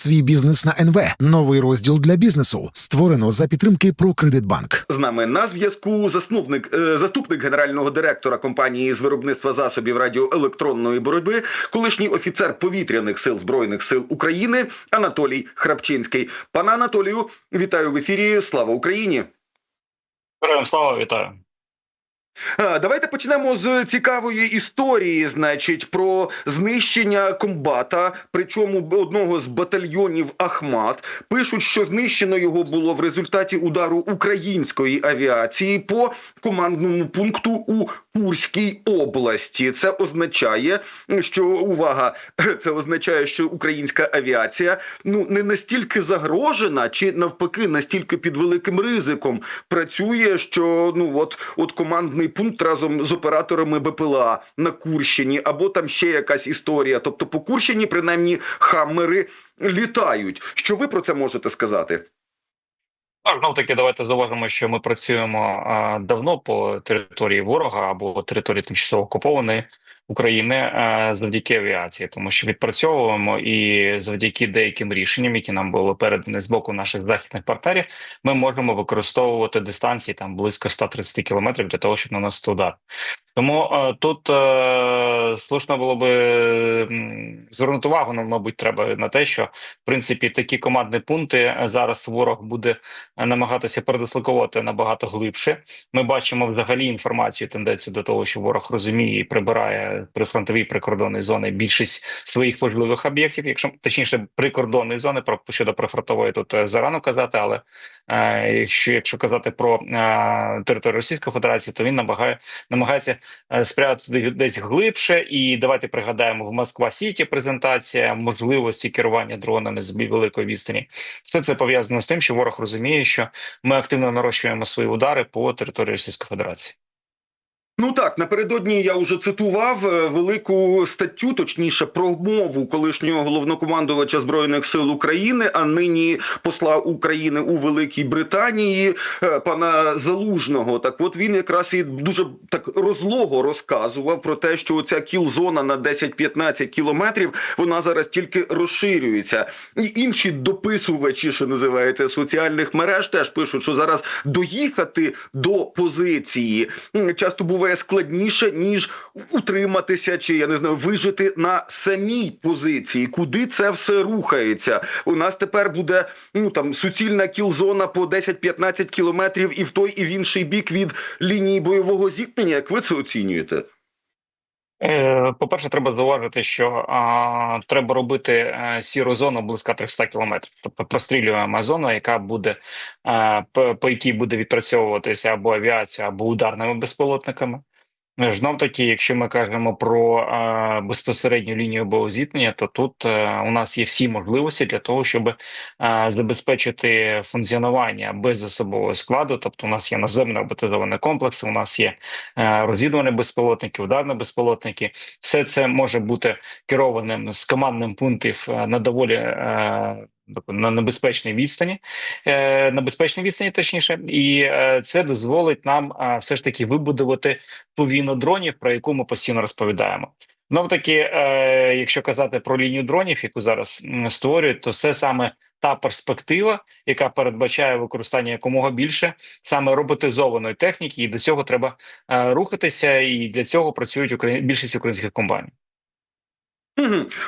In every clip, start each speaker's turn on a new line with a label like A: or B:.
A: свій бізнес на НВ. Новий розділ для бізнесу створено за підтримки «Прокредитбанк».
B: З нами на зв'язку засновник е, заступник генерального директора компанії з виробництва засобів радіоелектронної боротьби, колишній офіцер повітряних сил збройних сил України Анатолій Храпчинський. Пане Анатолію, вітаю в ефірі. Слава Україні!
C: Героям слава вітаю.
B: Давайте почнемо з цікавої історії, значить, про знищення комбата, причому одного з батальйонів Ахмат. Пишуть, що знищено його було в результаті удару української авіації по командному пункту у Курській області. Це означає, що увага, це означає, що українська авіація ну не настільки загрожена, чи навпаки, настільки під великим ризиком працює, що ну от от командний пункт разом з операторами БПЛА на Курщині, або там ще якась історія. Тобто по Курщині, принаймні, хаммери літають. Що ви про це можете сказати?
C: Знов таки, давайте зауважимо, що ми працюємо а, давно по території ворога або території тимчасово окупованої України завдяки авіації, тому що відпрацьовуємо і завдяки деяким рішенням, які нам були передані з боку наших західних партнерів, ми можемо використовувати дистанції там близько 130 кілометрів для того, щоб наносити удар. Тому е, тут е, слушно було би звернути увагу, ну, мабуть, треба на те, що в принципі такі командні пункти е, зараз ворог буде е, намагатися передислокувати набагато глибше. Ми бачимо взагалі інформацію, тенденцію до того, що ворог розуміє і прибирає прифронтові прикордонні зони більшість своїх важливих об'єктів, якщо точніше прикордонної зони, про щодо прифронтової тут е, зарано казати, але е, якщо, якщо казати про е, територію Російської Федерації, то він намагає намагається спрятати десь глибше. І давайте пригадаємо в Москва Сіті презентація можливості керування дронами з великої відстані. Все це пов'язано з тим, що ворог розуміє, що ми активно нарощуємо свої удари по території Російської Федерації.
B: Ну так, напередодні я вже цитував е, велику статтю, точніше, промову колишнього головнокомандувача збройних сил України, а нині посла України у Великій Британії, е, пана Залужного. Так, от він якраз і дуже так розлого розказував про те, що оця кіл-зона на 10-15 кілометрів вона зараз тільки розширюється. І інші дописувачі, що називається соціальних мереж, теж пишуть, що зараз доїхати до позиції часто буває складніше ніж утриматися, чи я не знаю, вижити на самій позиції. Куди це все рухається? У нас тепер буде ну там суцільна кілзона по 10-15 кілометрів і в той, і в інший бік від лінії бойового зіткнення. Як ви це оцінюєте?
C: Е, По-перше, треба зауважити, що а, треба робити а, сіру зону близько 300 кілометрів. Тобто прострілюємо зону, яка буде а, по, по якій буде відпрацьовуватися або авіація, або ударними безпілотниками. Знов таки, якщо ми кажемо про е, безпосередню лінію боєзіткнення, то тут е, у нас є всі можливості для того, щоб е, забезпечити функціонування без особового складу. Тобто, у нас є наземно роботизований комплекс, у нас є е, розвідувальні безпілотники, ударні безпілотники. Все це може бути керованим з командним пунктів е, на доволі. Е, на небезпечній відстані, е, на безпечній відстані, точніше, і е, це дозволить нам е, все ж таки вибудувати ту війну дронів, про яку ми постійно розповідаємо. Ну таки, якщо казати про лінію дронів, яку зараз створюють, то це саме та перспектива, яка передбачає використання якомога більше саме роботизованої техніки, і до цього треба рухатися, і для цього працюють більшість українських компаній.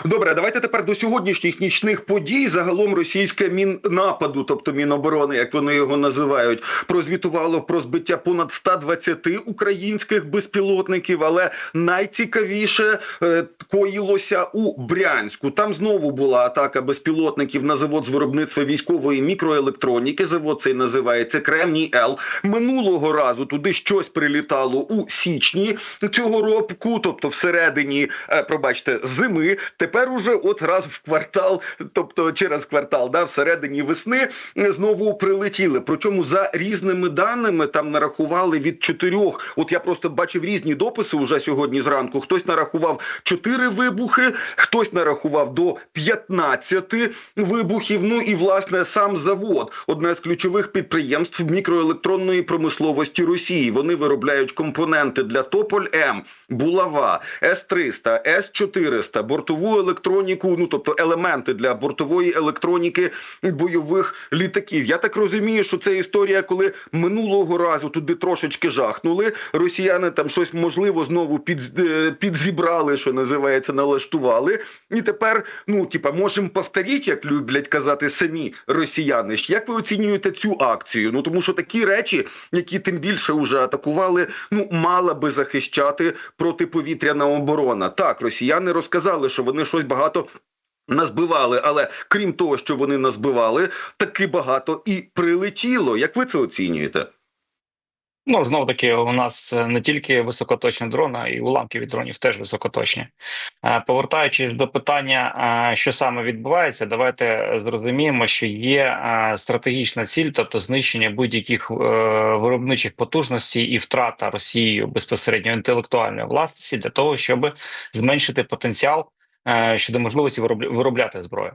B: Добре, давайте тепер до сьогоднішніх нічних подій. Загалом російське міннападу, тобто Міноборони, як вони його називають, прозвітувало про збиття понад 120 українських безпілотників. Але найцікавіше е, коїлося у Брянську. Там знову була атака безпілотників на завод з виробництва військової мікроелектроніки. Завод цей називається Кремній Л. Минулого разу туди щось прилітало у січні цього року, тобто всередині, е, пробачте, зими. Тепер уже от раз в квартал, тобто через квартал, да, всередині весни знову прилетіли. Причому за різними даними там нарахували від чотирьох. От я просто бачив різні дописи уже сьогодні зранку. Хтось нарахував чотири вибухи, хтось нарахував до 15 вибухів. Ну і власне сам завод, одне з ключових підприємств мікроелектронної промисловості Росії. Вони виробляють компоненти для Тополь М, Булава, С 300 С 400 бортову електроніку, ну тобто елементи для бортової електроніки бойових літаків. Я так розумію, що це історія, коли минулого разу туди трошечки жахнули. Росіяни там щось можливо знову під, е, підзібрали, що називається, налаштували. І тепер, ну типа, можемо повторити, як люблять казати самі росіяни. Як ви оцінюєте цю акцію? Ну тому що такі речі, які тим більше вже атакували, ну мала би захищати протиповітряна оборона. Так, росіяни розказали, що вони щось багато. Назбивали, але крім того, що вони назбивали, таки багато і прилетіло. Як ви це оцінюєте?
C: Ну знов таки, у нас е, не тільки високоточні дрони, й уламки від дронів теж високоточні. Е, Повертаючись до питання, е, що саме відбувається, давайте зрозуміємо, що є стратегічна ціль, тобто знищення будь-яких виробничих потужностей і втрата Росією безпосередньо інтелектуальної власності для того, щоб зменшити потенціал щодо можливості виробля- виробляти зброю.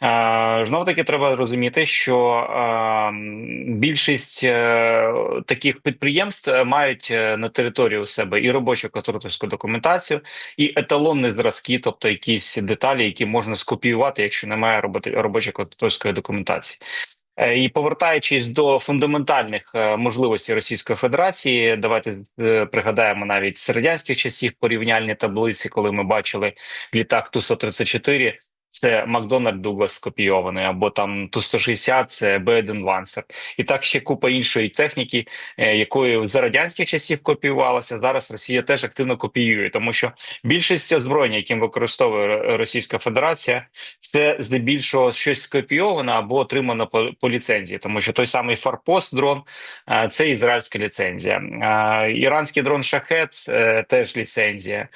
C: Знов таки треба розуміти, що е, більшість е, таких підприємств е, мають е, на території у себе і робочу конструкторську документацію, і еталонні зразки, тобто якісь деталі, які можна скопіювати, якщо немає роботи робочої конструкторської документації. Е, І повертаючись до фундаментальних е, можливостей Російської Федерації, давайте е, пригадаємо навіть з радянських часів порівняльні таблиці, коли ми бачили літак Ту-134, це Макдональд Дуглас скопійований, або там Ту-160 це Б-1 Лансер. І так ще купа іншої техніки, е, якої за радянських часів копіювалася. Зараз Росія теж активно копіює, тому що більшість озброєння, яким використовує Російська Федерація, це здебільшого щось скопійоване або отримано по, по ліцензії, тому що той самий Фарпост дрон е, це ізраїльська ліцензія. Е, Іранський дрон Шахет теж ліцензія,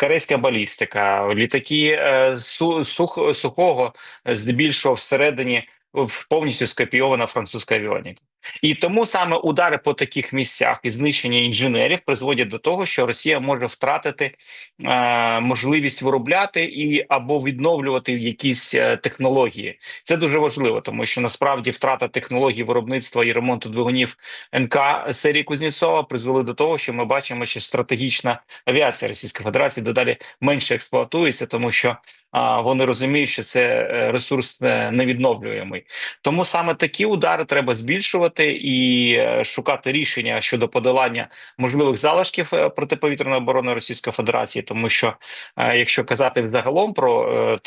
C: корейська балістика, літаки су- сух, сухого, е, здебільшого всередині повністю скопійована французька авіоніка. І тому саме удари по таких місцях і знищення інженерів призводять до того, що Росія може втратити е, можливість виробляти і або відновлювати якісь е, технології. Це дуже важливо, тому що насправді втрата технологій виробництва і ремонту двигунів НК серії Кузнєцова призвели до того, що ми бачимо, що стратегічна авіація Російської Федерації дедалі менше експлуатується, тому що а, вони розуміють, що це е, ресурс е, невідновлюємий. Тому саме такі удари треба збільшувати і е, шукати рішення щодо подолання можливих залишків протиповітряної оборони Російської Федерації, тому що якщо казати загалом про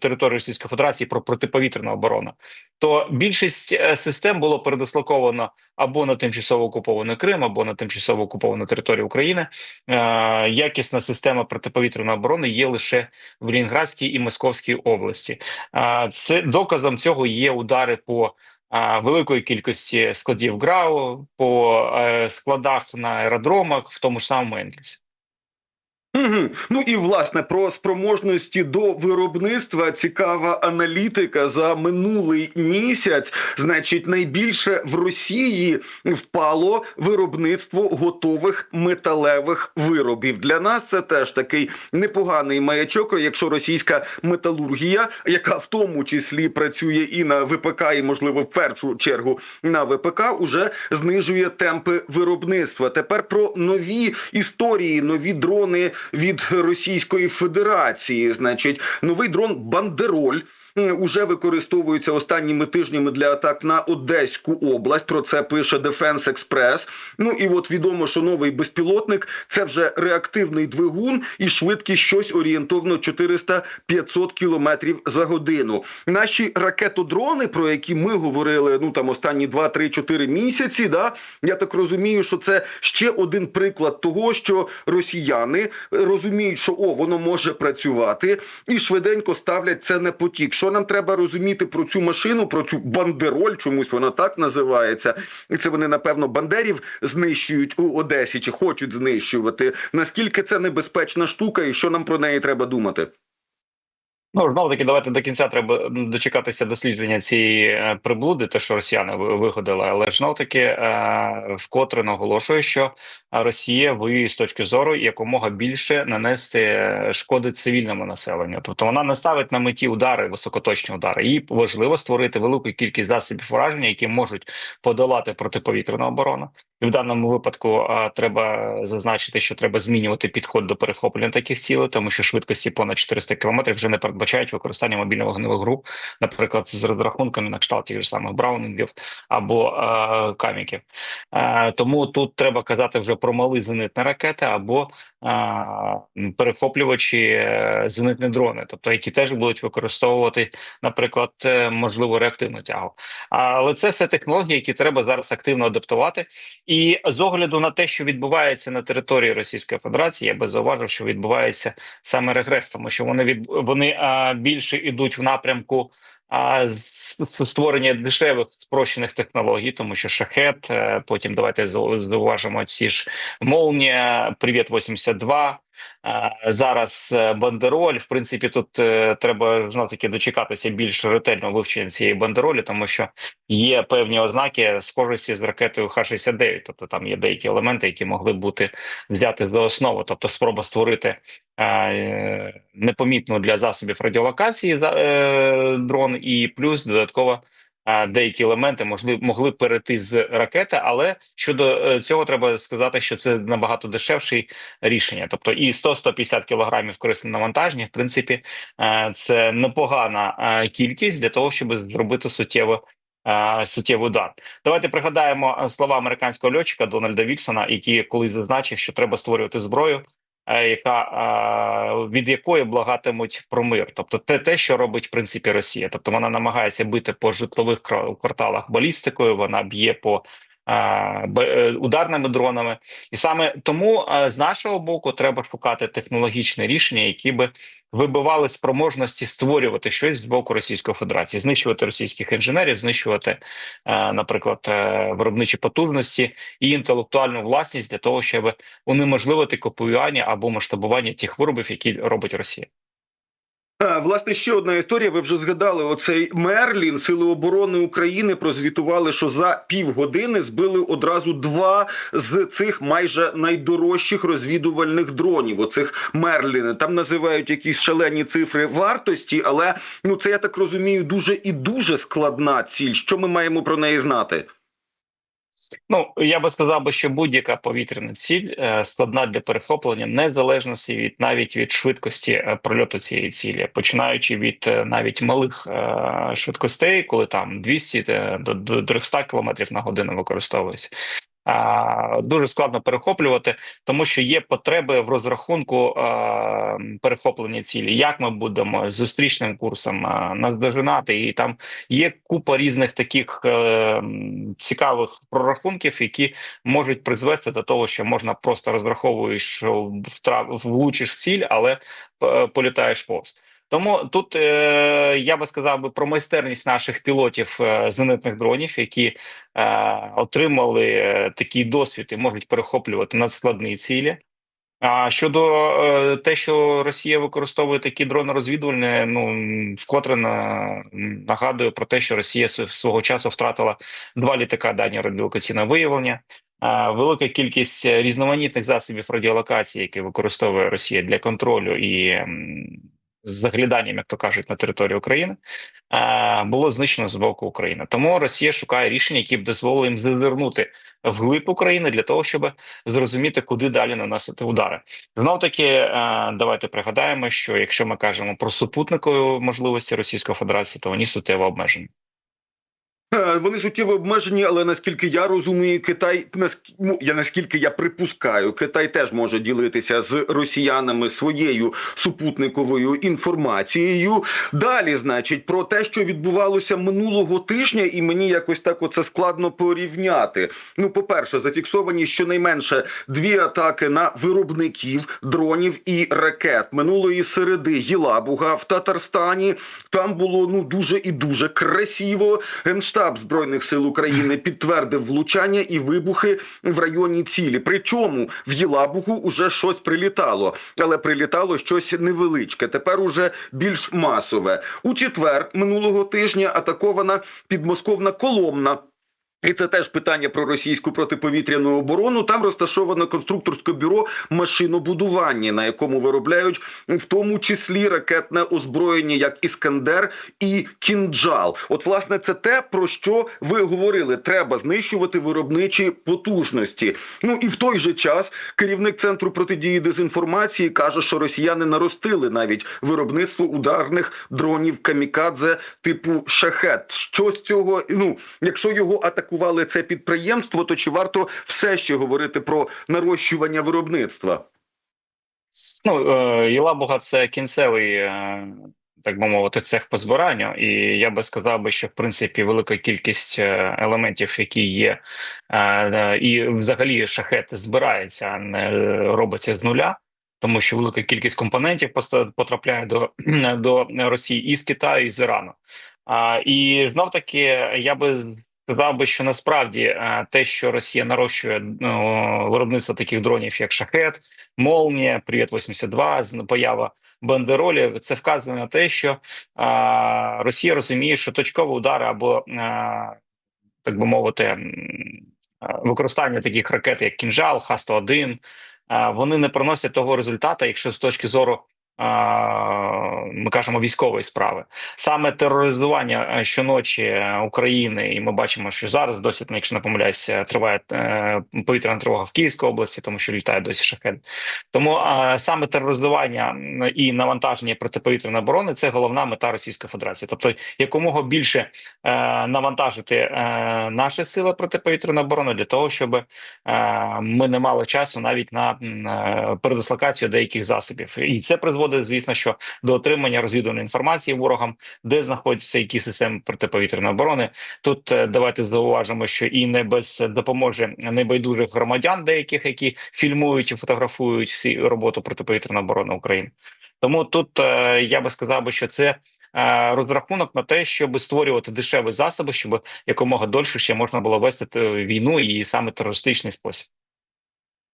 C: територію Російської Федерації про протиповітряну оборону, то більшість систем було передислоковано або на тимчасово окупований Крим, або на тимчасово окуповану територію України. Якісна система протиповітряної оборони є лише в Лінградській і Московській області. Це доказом цього є удари по великої кількості складів ГРАУ, по е, складах на аеродромах, в тому ж самому Енгельсі.
B: Мгм. Ну і власне про спроможності до виробництва цікава аналітика за минулий місяць. Значить, найбільше в Росії впало виробництво готових металевих виробів. Для нас це теж такий непоганий маячок. Якщо російська металургія, яка в тому числі працює і на ВПК, і можливо в першу чергу на ВПК, уже знижує темпи виробництва. Тепер про нові історії, нові дрони від Російської Федерації. Значить, новий дрон Бандероль. М, Уже використовується останніми тижнями для атак на Одеську область. Про це пише Defense Express. Ну і от відомо, що новий безпілотник це вже реактивний двигун і швидкість щось орієнтовно 400-500 кілометрів за годину. Наші ракетодрони, про які ми говорили, ну там останні 2-3-4 місяці. Да, я так розумію, що це ще один приклад того, що росіяни розуміють, що о, воно може працювати, і швиденько ставлять це на потік. Що нам треба розуміти про цю машину, про цю бандероль, чомусь вона так називається, і це вони напевно бандерів знищують у Одесі чи хочуть знищувати. Наскільки це небезпечна штука, і що нам про неї треба думати?
C: Ну знову таки, давайте до кінця треба дочекатися дослідження цієї е, приблуди, те, що росіяни ви- вигадали, але знов таки е, вкотре наголошую, що Росія воює з точки зору якомога більше нанести е, шкоди цивільному населенню. Тобто вона не ставить на меті удари, високоточні удари. Їй важливо створити велику кількість засобів ураження, які можуть подолати протиповітряну оборону, В даному випадку а, треба зазначити, що треба змінювати підход до перехоплення таких цілей, тому що швидкості понад 400 км вже не передбачають використання мобільно-вогневих груп, наприклад, з розрахунками на кшталт тих же самих браунінгів або а, каміків. А, тому тут треба казати вже про мали зенитні ракети або а, перехоплювачі е, зенитні дрони, тобто які теж будуть використовувати, наприклад, е, можливо реактивну тягу. Але це все технології, які треба зараз активно адаптувати. І з огляду на те, що відбувається на території Російської Федерації, я би зауважив, що відбувається саме регрес, тому що вони від вони а, більше йдуть в напрямку. А з створення дешевих спрощених технологій, тому що шахет, А, потім давайте зауважимо ці ж молнія, Привіт 82 е, Зараз е, бандероль. В принципі, тут е, треба знов таки дочекатися більш ретельного вивчення цієї бандеролі, тому що є певні ознаки схожості з ракетою Х-69, тобто там є деякі елементи, які могли бути взяти за основу, тобто спроба створити е, непомітну для засобів радіолокації е, дрон, і плюс додатково. Деякі елементи могли могли перейти з ракети, але щодо е, цього треба сказати, що це набагато дешевше рішення. Тобто і 100-150 кілограмів корисне навантаження, в принципі, е, це непогана е, кількість для того, щоб зробити суттєво. Суттєвий удар. Давайте пригадаємо слова американського льотчика Дональда Вільсона, який колись зазначив, що треба створювати зброю, яка е, від якої благатимуть про мир, тобто те, те, що робить в принципі Росія. Тобто вона намагається бити по житлових кварталах балістикою, вона б'є по е, е, ударними дронами, і саме тому е, з нашого боку треба шукати технологічне рішення, які би вибивали спроможності створювати щось з боку Російської Федерації, знищувати російських інженерів, знищувати, е, наприклад, е, виробничі потужності і інтелектуальну власність для того, щоб унеможливити копіювання або масштабування тих виробів, які робить Росія.
B: А, Власне, ще одна історія. Ви вже згадали оцей Мерлін. Сили оборони України прозвітували, що за півгодини збили одразу два з цих майже найдорожчих розвідувальних дронів. Оцих Мерліни. Там називають якісь шалені цифри вартості, але ну це я так розумію, дуже і дуже складна ціль. Що ми маємо про неї знати?
C: Ну я би сказав би, що будь-яка повітряна ціль е, складна для перехоплення, незалежності від навіть від швидкості е, прольоту цієї цілі, починаючи від е, навіть малих швидкостей, коли там 200 е, до, до 300 км на годину використовується. Дуже складно перехоплювати, тому що є потреби в розрахунку перехоплення цілі. Як ми будемо з зустрічним курсом наздожинати, і там є купа різних таких е, цікавих прорахунків, які можуть призвести до того, що можна просто розраховуєш, що влучиш в ціль, але е, політаєш повз. Тому тут е, я би сказав би про майстерність наших пілотів е, зенитних дронів, які е, отримали е, такий досвід і можуть перехоплювати надскладні цілі. А щодо е, те, що Росія використовує такі дрони розвідувальні, ну вкотре на, нагадую про те, що Росія свого часу втратила два літака дані радіолокаційного виявлення. Велика кількість різноманітних засобів радіолокації, які використовує Росія для контролю і з загляданням, як то кажуть, на територію України, е, було знищено з боку України. Тому Росія шукає рішення, які б дозволили їм зазирнути вглиб України для того, щоб зрозуміти, куди далі наносити удари. Знов таки, е, давайте пригадаємо, що якщо ми кажемо про супутникові можливості Російської Федерації, то вони суттєво обмежені.
B: Е, Вони суттєво обмежені, але наскільки я розумію, Китай ну, я наскільки я припускаю, Китай теж може ділитися з росіянами своєю супутниковою інформацією. Далі, значить, про те, що відбувалося минулого тижня, і мені якось так оце складно порівняти. Ну, по-перше, зафіксовані щонайменше дві атаки на виробників дронів і ракет минулої середи. Єлабуга в Татарстані. Там було ну дуже і дуже красиво. Генштаб збройних сил України підтвердив влучання і вибухи в районі цілі. Причому в Єлабугу уже щось прилітало, але прилітало щось невеличке. Тепер уже більш масове. У четвер минулого тижня атакована підмосковна коломна. І це теж питання про російську протиповітряну оборону. Там розташовано конструкторське бюро машинобудування, на якому виробляють в тому числі ракетне озброєння, як Іскандер і Кінджал. От, власне, це те, про що ви говорили. Треба знищувати виробничі потужності. Ну і в той же час керівник центру протидії дезінформації каже, що росіяни наростили навіть виробництво ударних дронів камікадзе типу шахет. Що з цього? Ну, якщо його атакували це підприємство, то чи варто все ще говорити про нарощування виробництва?
C: Ну, е, Єлабуга це кінцевий, е, так би мовити, цех по збиранню, і я би сказав би, що в принципі велика кількість е, елементів, які є, і взагалі шахет збирається, а не робиться з нуля. Тому що велика кількість компонентів потрапляє до, до Росії і з Китаю, і з Ірану. А, і знов таки я би сказав би, що насправді е, те, що Росія нарощує ну, виробництво таких дронів, як шахет, Молнія, Привіт 82 з- поява бандеролів, це вказує на те, що а, Росія розуміє, що точкові удари або а, так би мовити, використання таких ракет, як кінжал, Х-101, вони не приносять того результату, якщо з точки зору. Ми кажемо військової справи саме тероризування е, щоночі е, України, і ми бачимо, що зараз досі, якщо не помиляюся, триває е, повітряна тривога в Київській області, тому що літає досі шахет. Тому саме тероризування і навантаження протиповітряної оборони це головна мета Російської Федерації. Тобто, якомога більше навантажити наші сили протиповітряної оборони для того, щоб ми не мали часу навіть на передислокацію деяких засобів, і це призводить, звісно, що до отримання розвідувальної інформації ворогам, де знаходяться які системи протиповітряної оборони. Тут е, давайте зауважимо, що і не без допомоги небайдужих громадян, деяких, які фільмують і фотографують всі роботу протиповітряної оборони України. Тому тут е, я би сказав що це. е, Розрахунок на те, щоб створювати дешеві засоби, щоб якомога дольше ще можна було вести війну і саме терористичний спосіб.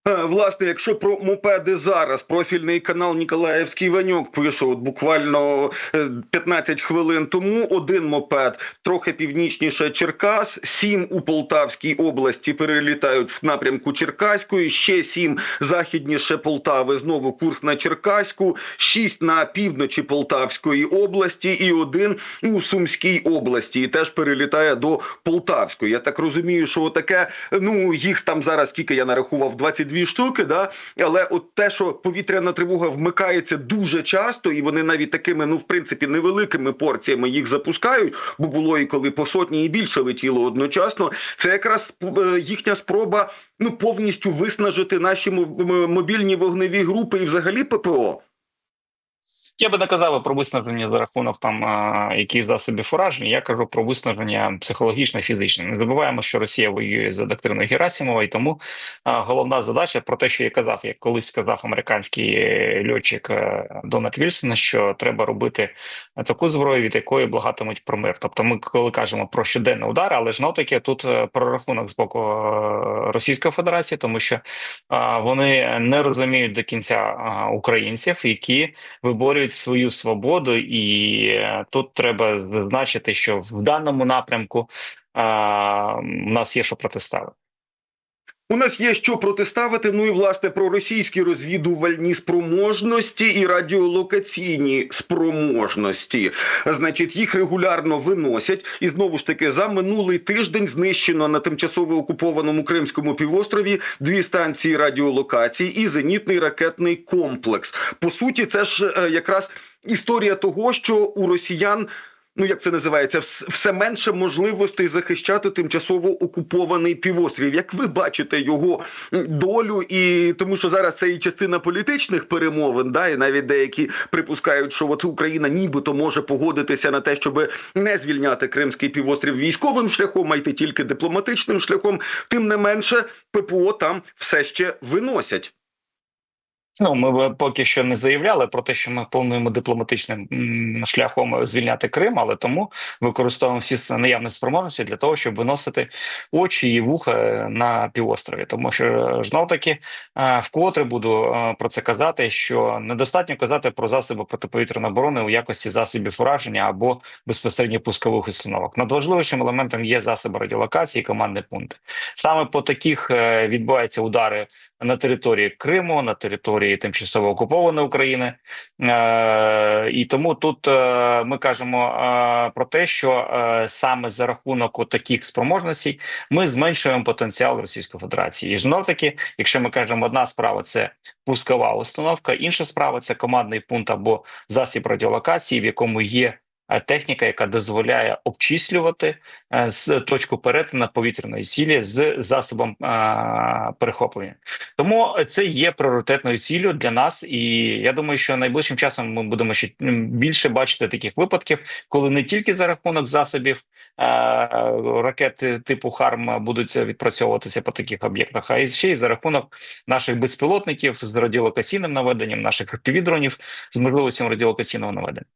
B: Е, Власне, якщо про мопеди зараз профільний канал Ніколаївський Ванюк пише от буквально е, 15 хвилин тому один мопед трохи північніше Черкас, сім у Полтавській області перелітають в напрямку Черкаської, ще сім західніше Полтави, знову курс на Черкаську, шість на півночі Полтавської області і один у Сумській області. І теж перелітає до Полтавської. Я так розумію, що таке, ну їх там зараз скільки я нарахував 22 штуки, да але от те, що повітряна тривога вмикається дуже часто, і вони навіть такими, ну в принципі, невеликими порціями їх запускають, бо було і коли по сотні і більше летіло одночасно. Це якраз е, їхня спроба ну повністю виснажити наші мо- мобільні вогневі групи і взагалі ППО.
C: Я би не казав про виснаження за рахунок там яких засобів ураження. Я кажу про виснаження психологічне, фізичне. Не забуваємо, що Росія воює за доктриною Герасимова, і тому головна задача про те, що я казав, як колись сказав американський е, льотчик е, Дональд Вільсон, що треба робити таку зброю, від якої благатимуть про мир. Тобто, ми коли кажемо про щоденний удар, але ж таки тут е, прорахунок з боку Російської Федерації, тому що вони не розуміють до кінця українців, які виборюють свою свободу, і е, тут треба зазначити, що в даному напрямку а, у нас є що протиставити.
B: У нас є що протиставити. Ну і власне про російські розвідувальні спроможності і радіолокаційні спроможності. Значить, їх регулярно виносять. І знову ж таки, за минулий тиждень знищено на тимчасово окупованому Кримському півострові дві станції радіолокації і зенітний ракетний комплекс. По суті, це ж е, якраз історія того, що у росіян. Ну, як це називається, все менше можливостей захищати тимчасово окупований півострів. Як ви бачите його долю, і тому що зараз це і частина політичних перемовин, да, і навіть деякі припускають, що от Україна нібито може погодитися на те, щоб не звільняти Кримський півострів військовим шляхом, а йти тільки дипломатичним шляхом. Тим не менше, ППО там все ще виносять.
C: Ну, ми поки що не заявляли про те, що ми плануємо дипломатичним шляхом звільняти Крим, але тому використовуємо всі наявні спроможності для того, щоб виносити очі і вуха е, на півострові. Тому що знов таки е, вкотре буду е, про це казати, що недостатньо казати про засоби протиповітряної оборони у якості засобів ураження або безпосередньо пускових установок. Надважливішим елементом є засоби радіолокації, і командний пункт. Саме по таких е, відбуваються удари на території Криму, на території тимчасово окупованої України, е, і тому тут е, ми кажемо е, про те, що саме за рахунок таких спроможностей ми зменшуємо потенціал Російської Федерації. І знов таки, якщо ми кажемо, одна справа це пускова установка, інша справа це командний пункт або засіб радіолокації, в якому є. Е, Техніка, яка дозволяє обчислювати е, з точку перетину повітряної цілі з засобом е, перехоплення. Тому це є пріоритетною ціллю для нас, і я думаю, що найближчим часом ми будемо ще більше бачити таких випадків, коли не тільки за рахунок засобів е, ракет типу ХАРМ будуть відпрацьовуватися по таких об'єктах, а й ще й за рахунок наших безпілотників з радіолокаційним наведенням, наших FPV-дронів з можливістю радіолокаційного наведення.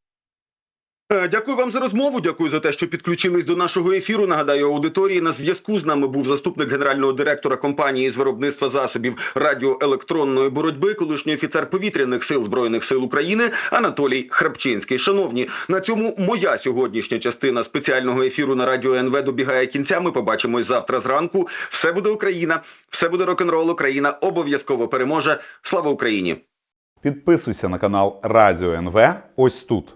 B: Е, Дякую вам за розмову. Дякую за те, що підключились до нашого ефіру. Нагадаю, аудиторії на зв'язку з нами був заступник генерального директора компанії з виробництва засобів радіоелектронної боротьби, колишній офіцер повітряних сил збройних сил України Анатолій Храпчинський. Шановні, на цьому моя сьогоднішня частина спеціального ефіру на радіо НВ добігає кінця. Ми побачимось завтра зранку. Все буде Україна, все буде рок-н-рол. Україна обов'язково переможе. Слава Україні!
D: Підписуйся на канал Радіо НВ ось тут.